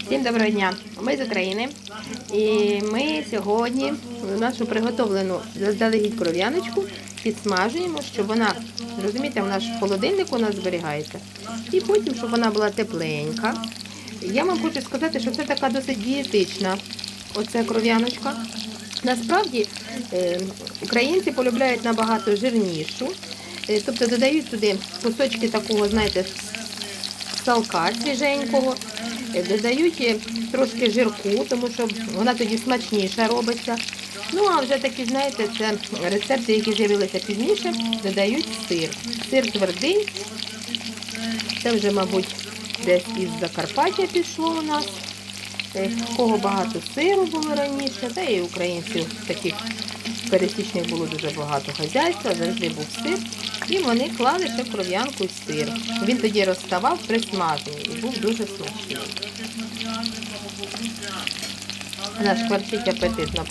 Всім доброго дня! Ми з України. І ми сьогодні нашу приготовлену заздалегідь кров'яночку підсмажуємо, щоб вона, розумієте, в холодильнику у нас зберігається. І потім, щоб вона була тепленька. Я вам хочу сказати, що це така досить дієтична оця кров'яночка. Насправді е, українці полюбляють набагато жирнішу, Е, тобто додають туди кусочки такого, знаєте, салка свіженького, додають е, трошки жирку, тому що вона тоді смачніша робиться. Ну, а вже такі, знаєте, це рецепти, які з'явилися пізніше, додають сир. Сир твердий. Це вже, мабуть, десь із Закарпаття пішло у нас. Е, В кого багато сиру було раніше, та і українців таких пересічних було дуже багато хазяйства, завжди був сир. І вони клали ще кров'янку сир. Він тоді розставав при смаженні і був дуже смачний. Наш кварчить апетитно.